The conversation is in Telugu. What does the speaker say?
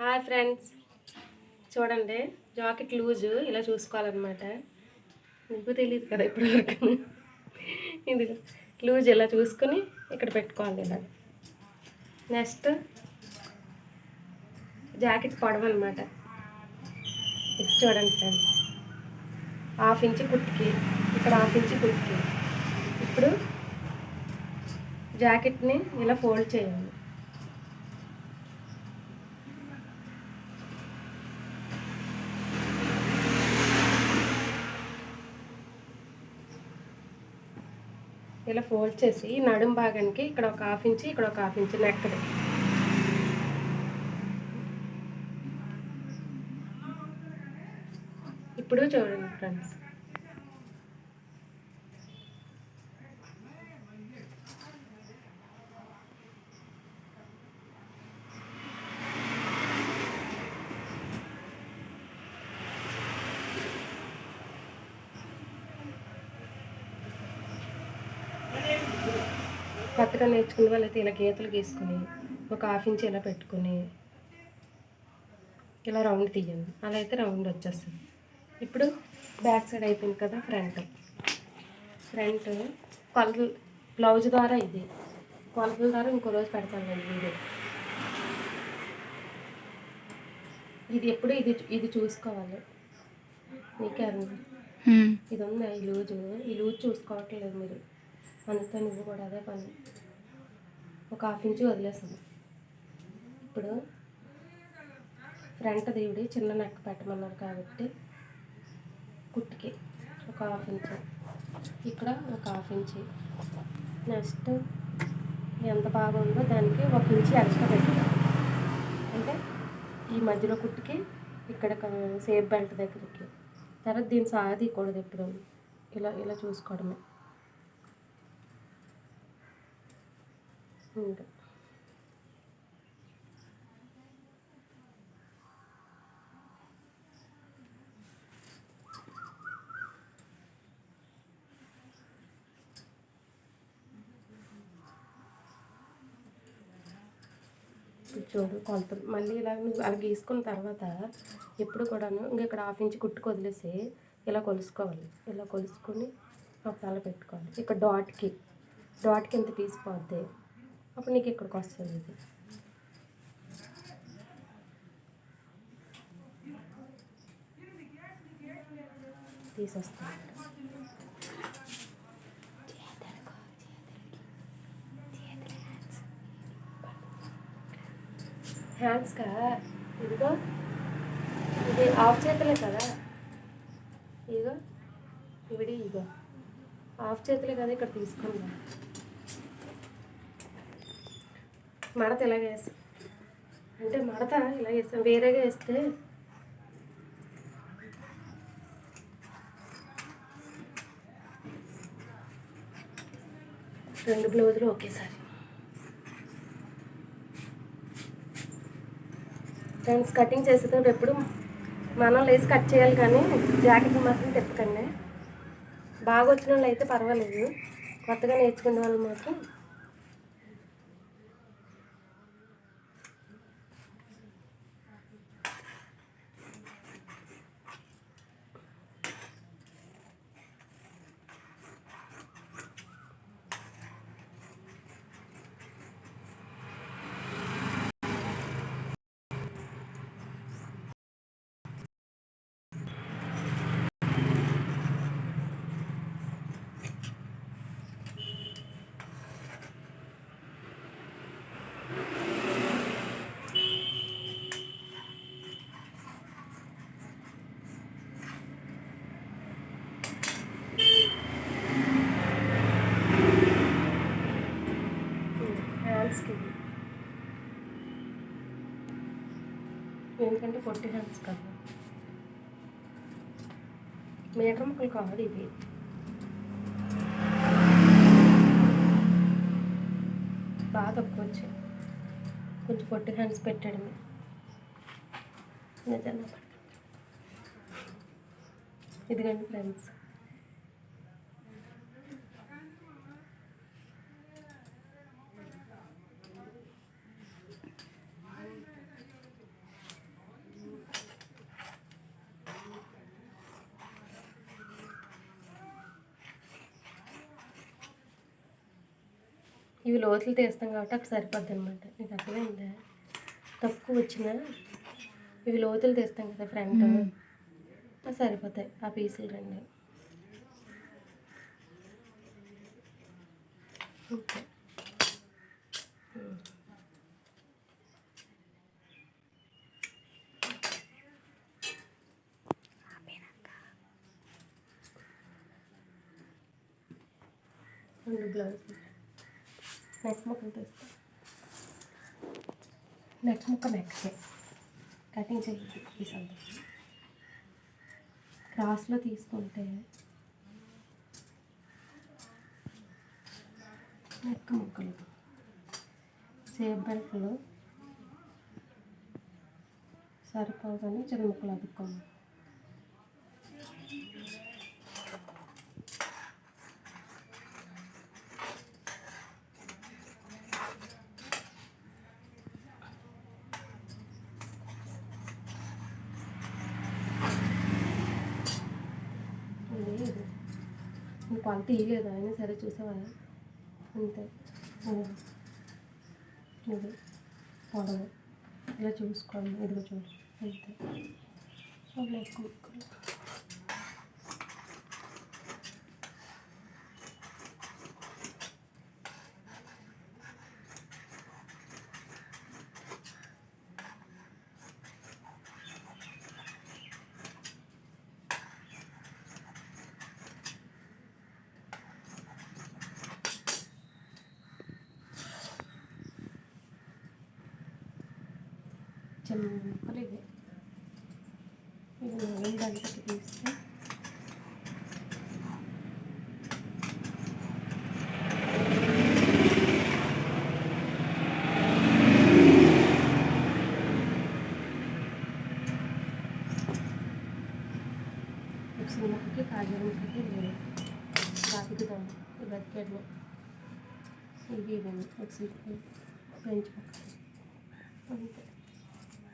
Hi friends. చూడండి జాకెట్ లూజు ఇలా చూసుకోవాలన్నమాట. నీకు తెలియదు కదా ఇప్పటివరకు. ఇది లూజ్ ఇలా చూసుకుని ఇక్కడ పెట్టుకోవాలి ఇలా. నెక్స్ట్ జాకెట్ పొడవు అనమాట ఇది చూడండి ఫ్రెండ్స్. హాఫ్ ఇంచ్ కుట్టుకి ఇక్కడ హాఫ్ ఇంచ్ కుట్టుకి. ఇప్పుడు జాకెట్ని ఇలా ఫోల్డ్ చేయాలి. ఇలా ఫోల్డ్ చేసి నడుం భాగానికి ఇక్కడ ఒక హాఫ్ ఇంచ్ ఇక్కడ ఒక హాఫ్ ఇంచ్ నెక్కది ఇప్పుడు చూడండి ఫ్రెండ్స్ కొత్తగా నేర్చుకునే వాళ్ళైతే ఇలా గీతలు గీసుకుని ఒక హాఫ్ ఇంచ్ ఇలా పెట్టుకుని ఇలా రౌండ్ తీయండి. అలా అయితే రౌండ్ వచ్చేస్తుంది. ఇప్పుడు బ్యాక్ సైడ్ అయిపోయింది కదా ఫ్రంట్. ఫ్రంట్ కొలతలు బ్లౌజ్ ద్వారా ఇది. కొలతల ద్వారా ఇంకో రోజు పెడతాను వీడియో. ఇది ఎప్పుడు ఇది ఇది చూసుకోవాలి. నీకే. ఇది ఉందా ఈ లూజు? ఈ లూజ్ చూసుకోవట్లేదు మీరు. అంతా నువ్వు కూడా అదే పని. ఒక హాఫ్ ఇంచు వదిలేసాను. ఇప్పుడు ఫ్రంట్ దేవుడి చిన్న నెక్ పెట్టమన్నారు కాబట్టి కుట్టుకి ఒక హాఫ్ ఇంచు. ఇక్కడ ఒక హాఫ్ ఇంచు. నెక్స్ట్ ఎంత బాగుందో దానికి ఒక ఇంచు ఎక్స్ట్రా పెట్టాను. అంటే ఈ మధ్యలో కుట్టుకి ఇక్కడ సేఫ్ బెల్ట్ దగ్గరికి. తర్వాత దీని సాధీకూడదు ఎప్పుడు ఇలా ఇలా చూసుకోవడమే ఇంకా ఇప్పుడు చూడు కొలతలు. మళ్ళీ ఇలా నువ్వు అలా గీసుకున్న తర్వాత ఎప్పుడు కూడాను ఇంక ఇక్కడ హాఫ్ ఇంచ్ కుట్టుకు వదిలేసి ఇలా కొలుసుకోవాలి. ఇలా కొలుసుకొని అప్పుడు అలా పెట్టుకోవాలి. ఇక్కడ డాట్కి. డాట్కి ఎంత పీస్ పోద్ది? అప్పుడు నీకు ఇక్కడికి వస్తుంది ఇది. తీసేస్తాను. హ్యాండ్స్కా ఇదిగో. ఇది ఆఫ్ చేతులే కదా. ఇదిగో. ఇవిడి ఇదిగో. ఆఫ్ చేతులే కదా ఇక్కడ తీసుకుందాం మడత ఇలాగ వేస్తాం. అంటే మడత ఇలా వేస్తాం. వేరేగా వేస్తే రెండు బ్లౌజులు ఒకేసారి. ఫ్రెండ్స్ కటింగ్ చేసేటప్పుడు ఎప్పుడు మనం లేసి కట్ చేయాలి కానీ జాకెట్ మాత్రం తిప్పకండి. బాగా వచ్చిన వాళ్ళు అయితే పర్వాలేదు. కొత్తగా నేర్చుకునే వాళ్ళు మాత్రం హ్యాండ్స్కి ఎందుకంటే పొట్టి హ్యాండ్స్ కదా. మీటర్ ముక్కలు కాదు ఇది బాగా తక్కువచ్చు. కొంచెం పొట్టి హ్యాండ్స్ పెట్టడమే నిజంగా. ఇదిగండి ఫ్రెండ్స్. ఇవి లోతులు తీస్తాం కాబట్టి అక్కడ సరిపోద్ది అనమాట నీకు అర్థమైందా తక్కువ వచ్చినా ఇవి లోతులు తీస్తాం కదా ఫ్రంట్. సరిపోతాయి. ఆ పీసులు రెండు. ఓకే. రెండు బ్లౌజ్ నెక్స్ట్ ముక్క తీస్తా నెక్ ముక్క నెక్కే కటింగ్ చేయాలి ఈ సంత క్రాస్లో తీసుకుంటే నెక్క ముక్కలు. సేఫ్ బెల్ట్లో సరిపోదని చిన్న ముక్కలు అదుక్కోవాలి లేదు. నువ్వు పాలు తీయలేదు అయినా సరే చూసావా అంతే. ఇది పొడవు ఇలా చూసుకోండి ఇదిగో చూడు. అంతే. అలా ఎక్కువ ముక్కలు. చిన్న ముక్కలు ఇవి ఇవి నాలుగు గంటకి తీస్తే మిక్సీ ముక్కకి కాజల ముక్కకి వేరే బాతికుదాం ఈ బతికేట్లు ఇవి ఇవి మిక్సీ ఫ్రెంచ్ ముక్క అంతే